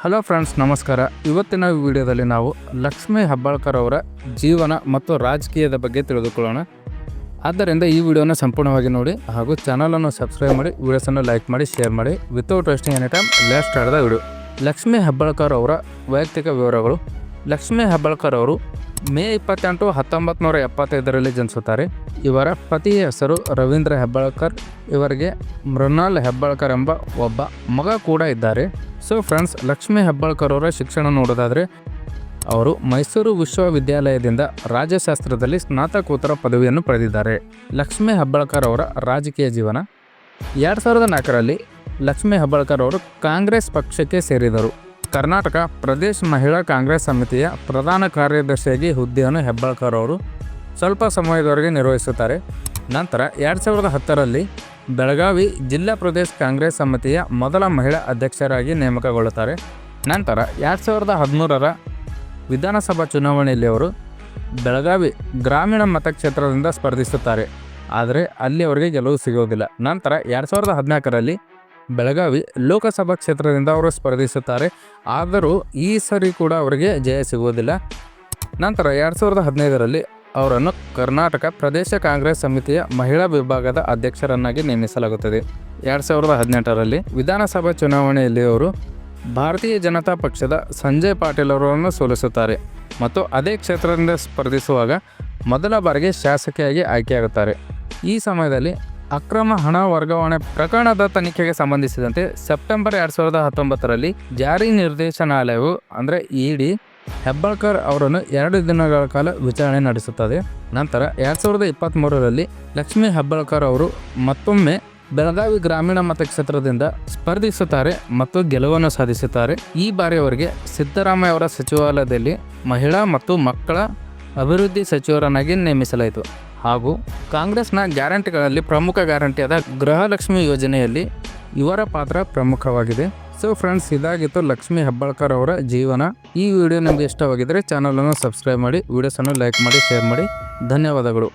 Hello friends, ನಮಸ್ಕಾರ. ಇವತ್ತಿನ ವಿಡಿಯೋದಲ್ಲಿ ನಾವು ಲಕ್ಷ್ಮೀ ಹೆಬ್ಬಾಳ್ಕರ್ ಅವರ ಜೀವನ ಮತ್ತು ರಾಜಕೀಯದ ಬಗ್ಗೆ ತಿಳಿದುಕೊಳ್ಳೋಣ. ಆದ್ದರಿಂದ ಈ ವಿಡಿಯೋನ ಸಂಪೂರ್ಣವಾಗಿ ನೋಡಿ ಹಾಗೂ ಚಾನಲನ್ನು ಸಬ್ಸ್ಕ್ರೈಬ್ ಮಾಡಿ ವಿಡಿಯೋಸನ್ನು ಲೈಕ್ ಮಾಡಿ ಶೇರ್ ಮಾಡಿ. Without wasting any time last start video Lakshmi Hebbalkar ಅವರ ವೈಯಕ್ತಿಕ ವಿವರಗಳು. ಲಕ್ಷ್ಮೀ ಹೆಬ್ಬಾಳ್ಕರ್ ಅವರು ಮೇ ಇಪ್ಪತ್ತೆಂಟು ಹತ್ತೊಂಬತ್ತು ನೂರ ಎಪ್ಪತ್ತೈದರಲ್ಲಿ ಜನಿಸುತ್ತಾರೆ. ಇವರ ಪತಿಯ ಹೆಸರು ರವೀಂದ್ರ ಹೆಬ್ಬಾಳ್ಕರ್. ಇವರಿಗೆ ಮೃನಾಲ್ ಹೆಬ್ಬಾಳ್ಕರ್ ಎಂಬ ಒಬ್ಬ ಮಗ ಕೂಡ ಇದ್ದಾರೆ. ಸೊ ಫ್ರೆಂಡ್ಸ್ ಲಕ್ಷ್ಮೀ ಹೆಬ್ಬಾಳ್ಕರ್ ಅವರ ಶಿಕ್ಷಣ ನೋಡೋದಾದರೆ, ಅವರು ಮೈಸೂರು ವಿಶ್ವವಿದ್ಯಾಲಯದಿಂದ ರಾಜ್ಯಶಾಸ್ತ್ರದಲ್ಲಿ ಸ್ನಾತಕೋತ್ತರ ಪದವಿಯನ್ನು ಪಡೆದಿದ್ದಾರೆ. ಲಕ್ಷ್ಮೀ ಹೆಬ್ಬಾಳ್ಕರ್ ಅವರ ರಾಜಕೀಯ ಜೀವನ. ಎರಡು ಸಾವಿರದ ನಾಲ್ಕರಲ್ಲಿ ಲಕ್ಷ್ಮೀ ಹೆಬ್ಬಾಳ್ಕರ್ ಅವರು ಕಾಂಗ್ರೆಸ್ ಪಕ್ಷಕ್ಕೆ ಸೇರಿದರು. ಕರ್ನಾಟಕ ಪ್ರದೇಶ ಮಹಿಳಾ ಕಾಂಗ್ರೆಸ್ ಸಮಿತಿಯ ಪ್ರಧಾನ ಕಾರ್ಯದರ್ಶಿಯಾಗಿ ಹುದ್ದೆಯನ್ನು ಹೆಬ್ಬಾಳ್ಕರ್ ಅವರು ಸ್ವಲ್ಪ ಸಮಯದವರೆಗೆ ನಿರ್ವಹಿಸುತ್ತಾರೆ. ನಂತರ ಎರಡು ಸಾವಿರದ ಹತ್ತರಲ್ಲಿ ಬೆಳಗಾವಿ ಜಿಲ್ಲಾ ಪ್ರದೇಶ ಕಾಂಗ್ರೆಸ್ ಸಮಿತಿಯ ಮೊದಲ ಮಹಿಳಾ ಅಧ್ಯಕ್ಷರಾಗಿ ನೇಮಕಗೊಳ್ಳುತ್ತಾರೆ. ನಂತರ ಎರಡು ಸಾವಿರದ ಹದಿಮೂರರ ವಿಧಾನಸಭಾ ಚುನಾವಣೆಯಲ್ಲಿ ಅವರು ಬೆಳಗಾವಿ ಗ್ರಾಮೀಣ ಮತಕ್ಷೇತ್ರದಿಂದ ಸ್ಪರ್ಧಿಸುತ್ತಾರೆ. ಆದರೆ ಅಲ್ಲಿ ಅವರಿಗೆ ಗೆಲುವು ಸಿಗುವುದಿಲ್ಲ. ನಂತರ ಎರಡು ಸಾವಿರದ ಹದಿನಾಲ್ಕರಲ್ಲಿ ಬೆಳಗಾವಿ ಲೋಕಸಭಾ ಕ್ಷೇತ್ರದಿಂದ ಅವರು ಸ್ಪರ್ಧಿಸುತ್ತಾರೆ. ಆದರೂ ಈ ಸರಿ ಕೂಡ ಅವರಿಗೆ ಜಯ ಸಿಗುವುದಿಲ್ಲ. ನಂತರ ಎರಡು ಸಾವಿರದ ಹದಿನೈದರಲ್ಲಿ ಅವರನ್ನು ಕರ್ನಾಟಕ ಪ್ರದೇಶ ಕಾಂಗ್ರೆಸ್ ಸಮಿತಿಯ ಮಹಿಳಾ ವಿಭಾಗದ ಅಧ್ಯಕ್ಷರನ್ನಾಗಿ ನೇಮಿಸಲಾಗುತ್ತದೆ. ಎರಡು ಸಾವಿರದ ಹದಿನೆಂಟರಲ್ಲಿ ವಿಧಾನಸಭಾ ಚುನಾವಣೆಯಲ್ಲಿ ಅವರು ಭಾರತೀಯ ಜನತಾ ಪಕ್ಷದ ಸಂಜಯ್ ಪಾಟೀಲ್ ಅವರನ್ನು ಸೋಲಿಸುತ್ತಾರೆ ಮತ್ತು ಅದೇ ಕ್ಷೇತ್ರದಿಂದ ಸ್ಪರ್ಧಿಸುವಾಗ ಮೊದಲ ಬಾರಿಗೆ ಶಾಸಕಿಯಾಗಿ ಆಯ್ಕೆಯಾಗುತ್ತಾರೆ. ಈ ಸಮಯದಲ್ಲಿ ಅಕ್ರಮ ಹಣ ವರ್ಗಾವಣೆ ಪ್ರಕರಣದ ತನಿಖೆಗೆ ಸಂಬಂಧಿಸಿದಂತೆ ಸೆಪ್ಟೆಂಬರ್ ಎರಡು ಸಾವಿರದ ಹತ್ತೊಂಬತ್ತರಲ್ಲಿ ಜಾರಿ ನಿರ್ದೇಶನಾಲಯವು, ಅಂದರೆ ಇಡಿ ಹೆಬ್ಬಾಳ್ಕರ್ ಅವರನ್ನು ಎರಡು ದಿನಗಳ ಕಾಲ ವಿಚಾರಣೆ ನಡೆಸುತ್ತದೆ. ನಂತರ ಎರಡು ಸಾವಿರದ ಇಪ್ಪತ್ತ್ಮೂರರಲ್ಲಿ ಲಕ್ಷ್ಮೀ ಹೆಬ್ಬಾಳ್ಕರ್ ಅವರು ಮತ್ತೊಮ್ಮೆ ಬೆಳಗಾವಿ ಗ್ರಾಮೀಣ ಮತಕ್ಷೇತ್ರದಿಂದ ಸ್ಪರ್ಧಿಸುತ್ತಾರೆ ಮತ್ತು ಗೆಲುವನ್ನು ಸಾಧಿಸುತ್ತಾರೆ. ಈ ಬಾರಿ ಅವರಿಗೆ ಸಿದ್ದರಾಮಯ್ಯ ಅವರ ಸಚಿವಾಲಯದಲ್ಲಿ ಮಹಿಳಾ ಮತ್ತು ಮಕ್ಕಳ ಅಭಿವೃದ್ಧಿ ಸಚಿವರನ್ನಾಗಿ ನೇಮಿಸಲಾಯಿತು. ಹಾಗೂ ಕಾಂಗ್ರೆಸ್ನ ಗ್ಯಾರಂಟಿಗಳಲ್ಲಿ ಪ್ರಮುಖ ಗ್ಯಾರಂಟಿಯಾದ ಗೃಹಲಕ್ಷ್ಮಿ ಯೋಜನೆಯಲ್ಲಿ ಇವರ ಪಾತ್ರ ಪ್ರಮುಖವಾಗಿದೆ. ಸೊ ಫ್ರೆಂಡ್ಸ್ ಇದಾಗಿತ್ತು ಲಕ್ಷ್ಮಿ ಹೆಬ್ಬಾಳ್ಕರ್ ಅವರ ಜೀವನ. ಈ ವಿಡಿಯೋ ನಿಮಗೆ ಇಷ್ಟವಾಗಿದ್ದರೆ ಚಾನಲನ್ನು ಸಬ್ಸ್ಕ್ರೈಬ್ ಮಾಡಿ ವಿಡಿಯೋಸನ್ನು ಲೈಕ್ ಮಾಡಿ ಶೇರ್ ಮಾಡಿ. ಧನ್ಯವಾದಗಳು.